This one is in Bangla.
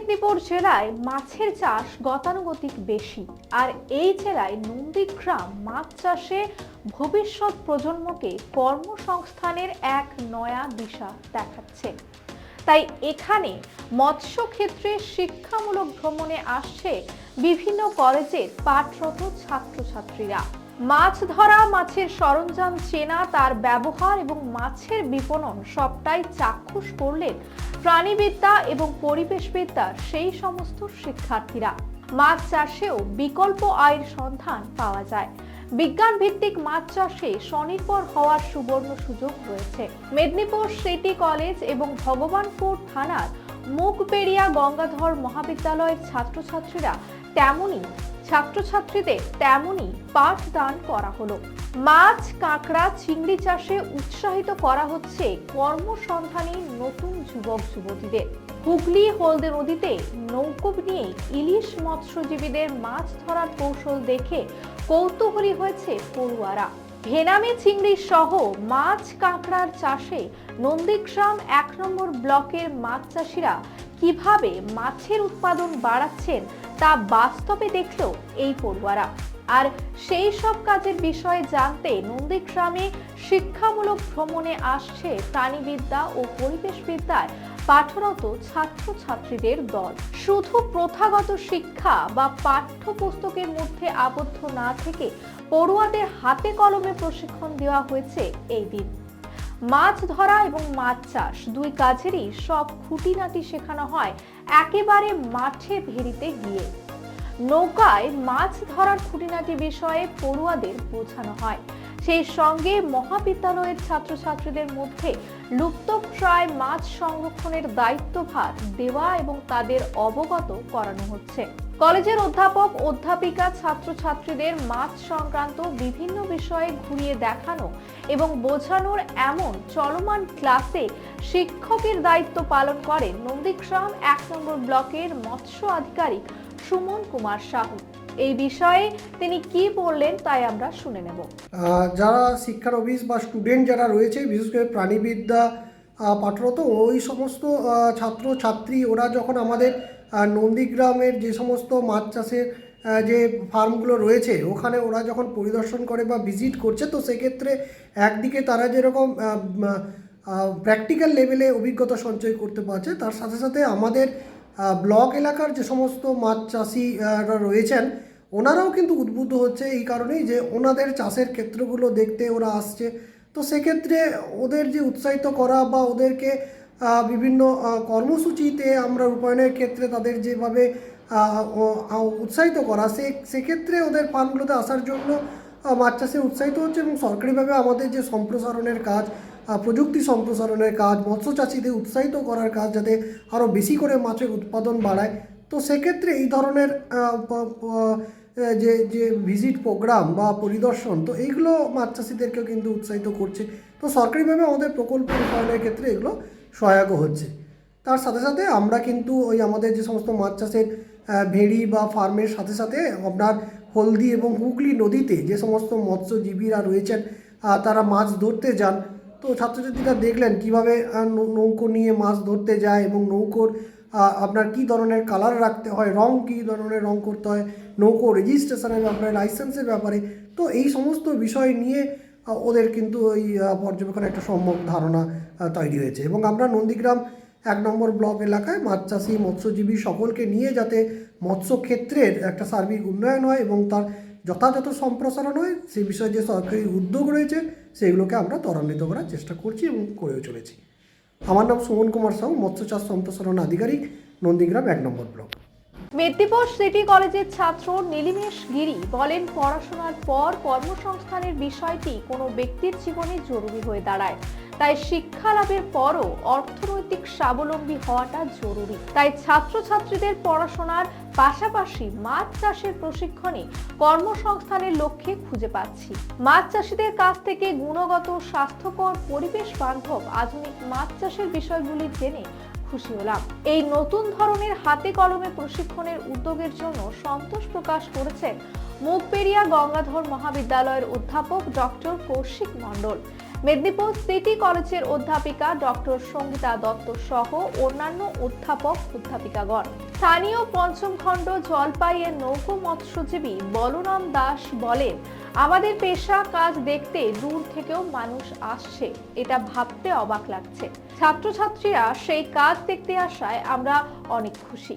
মেদিনীপুর জেলায় মাছের চাষ গতানুগতিক বেশি। আর এই জেলায় নন্দীগ্রাম মাছ চাষে ভবিষ্যৎ প্রজন্মকে কর্মসংস্থানের এক নয়া দিশা দেখাচ্ছে। তাই এখানে মৎস্য ক্ষেত্রে শিক্ষামূলক ভ্রমণে আসছে বিভিন্ন কলেজের পাঠরত ছাত্রছাত্রীরা। মাছ ধরা, মাছের সরঞ্জাম চেনা, তার ব্যবহার এবং মাছের বিপণন সবটাই চাক্ষুষ করলেন প্রাণীবিদ্যা এবং পরিবেশবিদ্যার সেই সমস্ত শিক্ষার্থীরা। মাছ চাষেও বিকল্প আয়ের সন্ধান পাওয়া যায়। বিজ্ঞান ভিত্তিক মাছ চাষে স্বনির্ভর হওয়ার সুবর্ণ সুযোগ রয়েছে। মেদিনীপুর সিটি কলেজ এবং ভগবানপুর থানার মুখবেড়িয়া গঙ্গাধর মহাবিদ্যালয়ের ছাত্রছাত্রীরা তেমনই ছাত্রছাত্রীদের তেমনই পাঠদান করা হলো। মাছ, কাঁকড়া, চিংড়ি চাষে উৎসাহিত করা হচ্ছে কর্মসন্ধানী নতুন যুবক, যুবতীদের। হুগলি হলদে নদীতে নৌকো নিয়ে ইলিশ মৎস্যজীবীদের মাছ ধরার কৌশল দেখে কৌতূহলী হয়েছে পড়ুয়ারা। ভেনামি চিংড়ি সহ মাছ কাঁকড়ার চাষে নন্দীগ্রাম এক নম্বর ব্লকের মাছ চাষিরা কীভাবে মাছের উৎপাদন বাড়াচ্ছেন তা বাস্তবে দেখল এই পড়ুয়ারা। আর সেই সব কাজের বিষয়ে জানতে নন্দীগ্রামে শিক্ষামূলক ভ্রমণে আসছে প্রাণীবিদ্যা ও পরিবেশবিদ্যায় পাঠরত ছাত্রছাত্রীদের দল। শুধু প্রথাগত শিক্ষা বা পাঠ্যপুস্তকের মধ্যে আবদ্ধ না থেকে পড়ুয়াদের হাতে কলমে প্রশিক্ষণ দেওয়া হয়েছে এই দিন। মাছ ধরা এবং মাছ চাষ দুই কাজেরই সব খুঁটিনাটি শেখানো হয় একেবারে মাঠে ভেরিতে গিয়ে। নৌকায় মাছ ধরার খুঁটিনাটি বিষয়ে পড়ুয়াদের বোঝানো হয়। সেই সঙ্গে মহাবিদ্যালয়ের ছাত্রছাত্রীদের মধ্যে লুপ্তপ্রায় মাছ সংরক্ষণের দায়িত্বভার দেওয়া এবং তাদের অবগত করানো হচ্ছে। কলেজের অধ্যাপক, অধ্যাপিকা, ছাত্রছাত্রীদের মাছ সংক্রান্ত বিভিন্ন বিষয়ে ঘুরিয়ে দেখানো এবং বোঝানোর এমন চলমান ক্লাসে শিক্ষকের দায়িত্ব পালন করেন নন্দীগ্রাম এক নম্বর ব্লকের মৎস্য আধিকারিক সুমন কুমার সাহু। এই বিষয়ে তিনি কি বললেন তাই আমরা শুনে নেব। যারা শিক্ষার অফিস বা স্টুডেন্ট যারা রয়েছে, বিশেষ করে প্রাণীবিদ্যা পাঠরত, ওই সমস্ত ছাত্র ছাত্রী ওরা যখন আমাদের নন্দীগ্রামের যে সমস্ত মাছ চাষের যে ফার্মগুলো রয়েছে, ওখানে ওরা যখন পরিদর্শন করে বা ভিজিট করছে, তো সেক্ষেত্রে একদিকে তারা যেরকম প্র্যাকটিক্যাল লেভেলে অভিজ্ঞতা সঞ্চয় করতে পারছে, তার সাথে সাথে আমাদের ব্লক এলাকার যে সমস্ত মাছ চাষিরা রয়েছেন, ওনারাও কিন্তু উদ্বুদ্ধ হচ্ছে এই কারণেই যে ওনাদের চাষের ক্ষেত্রগুলো দেখতে ওরা আসছে। তো সেক্ষেত্রে ওদের যে উৎসাহিত করা বা ওদেরকে বিভিন্ন কর্মসূচিতে আমরা রূপায়ণের ক্ষেত্রে তাদের যেভাবে উৎসাহিত করা, সে, সেক্ষেত্রে ওদের ফার্মগুলোতে আসার জন্য মাছ চাষে উৎসাহিত হচ্ছে এবং সরকারিভাবে আমাদের যে সম্প্রসারণের কাজ প্রযুক্তি সম্প্রসারণের কাজ, মৎস্য চাষিদের উৎসাহিত করার কাজ যাতে আরও বেশি করে মাছের উৎপাদন বাড়ায়। তো সেক্ষেত্রে এই ধরনের যে যে ভিজিট প্রোগ্রাম বা পরিদর্শন, তো এইগুলো মাছ চাষিদেরকেও কিন্তু উৎসাহিত করছে। তো সরকারিভাবে আমাদের প্রকল্প রূপায়ণের ক্ষেত্রে এগুলো সহায়ক হচ্ছে। তার সাথে সাথে আমরা কিন্তু ওই আমাদের যে সমস্ত মাছ চাষের ভেড়ি বা ফার্মের সাথে সাথে আপনার হলদি এবং হুগলি নদীতে যে সমস্ত মৎস্যজীবীরা রয়েছেন তারা মাছ ধরতে যান। তো ছাত্রছাত্রীরা দেখলেন কীভাবে নৌকো নিয়ে মাছ ধরতে যায় এবং নৌকোর আপনার কি ধরনের কালার রাখতে হয়, রং কী ধরনের রং করতে হয়, নৌকো রেজিস্ট্রেশনের ব্যাপারে লাইসেন্সের ব্যাপারে। তো এই সমস্ত বিষয় নিয়ে ওদের কিন্তু ওই পর্যবেক্ষণে একটা সম্যক ধারণা তৈরি হয়েছে। এবং আমরা নন্দীগ্রাম এক নম্বর ব্লক এলাকায় মাছ চাষি মৎস্যজীবী সকলকে নিয়ে যাতে মৎস্য ক্ষেত্রের একটা সার্বিক উন্নয়ন হয় এবং তার যথাযথ সম্প্রসারণ হয় সেই বিষয়ে যে সরকারি উদ্যোগ রয়েছে সেগুলোকে আমরা ত্বরান্বিত করার চেষ্টা করছি এবং করেও চলেছি। আমার নাম সুমন কুমার সাহু, মৎস্য চাষ সম্প্রসারণ আধিকারিক, নন্দীগ্রাম এক নম্বর ব্লক। মেদিনীপুর সিটি কলেজের ছাত্র নীলিমেশ গিরি বলেন, পড়াশোনার পর কর্মসংস্থানের বিষয়টি কোনো ব্যক্তির জীবনে জরুরি হয়ে দাঁড়ায়। তাই শিক্ষা লাভের পরও অর্থনৈতিক স্বাবলম্বী হওয়াটা জরুরি। তাই ছাত্রছাত্রীদের পড়াশোনার পাশাপাশি মাছ চাষের প্রশিক্ষণে কর্মসংস্থানের লক্ষ্যে খুঁজে পাচ্ছি। মাছ চাষিদের কাছ থেকে গুণগত, স্বাস্থ্যকর পরিবেশ বান্ধব আধুনিক মাছ চাষের বিষয়গুলি জেনে খুশি হলাম। এই নতুন ধরনের হাতে কলমে প্রশিক্ষণের উদ্যোগের জন্য সন্তোষ প্রকাশ করেছেন মুখবেরিয়া গঙ্গাধর মহাবিদ্যালয়ের অধ্যাপক ডক্টর কৌশিক মণ্ডল। মেদিনীপুর সিটি কলেজের অধ্যাপিকা ডক্টর সঙ্গীতা দত্ত সহ অন্যান্য অধ্যাপক অধ্যাপিকাগণ। স্থানীয় পঞ্চম খণ্ড জলপাইয়ের নৌকো মৎস্যজীবী বলরাম দাস বলেন, আমাদের পেশা কাজ দেখতে দূর থেকেও মানুষ আসছে। এটা ভাবতে অবাক লাগছে। ছাত্রছাত্রীরা সেই কাজ দেখতে আসায় আমরা অনেক খুশি।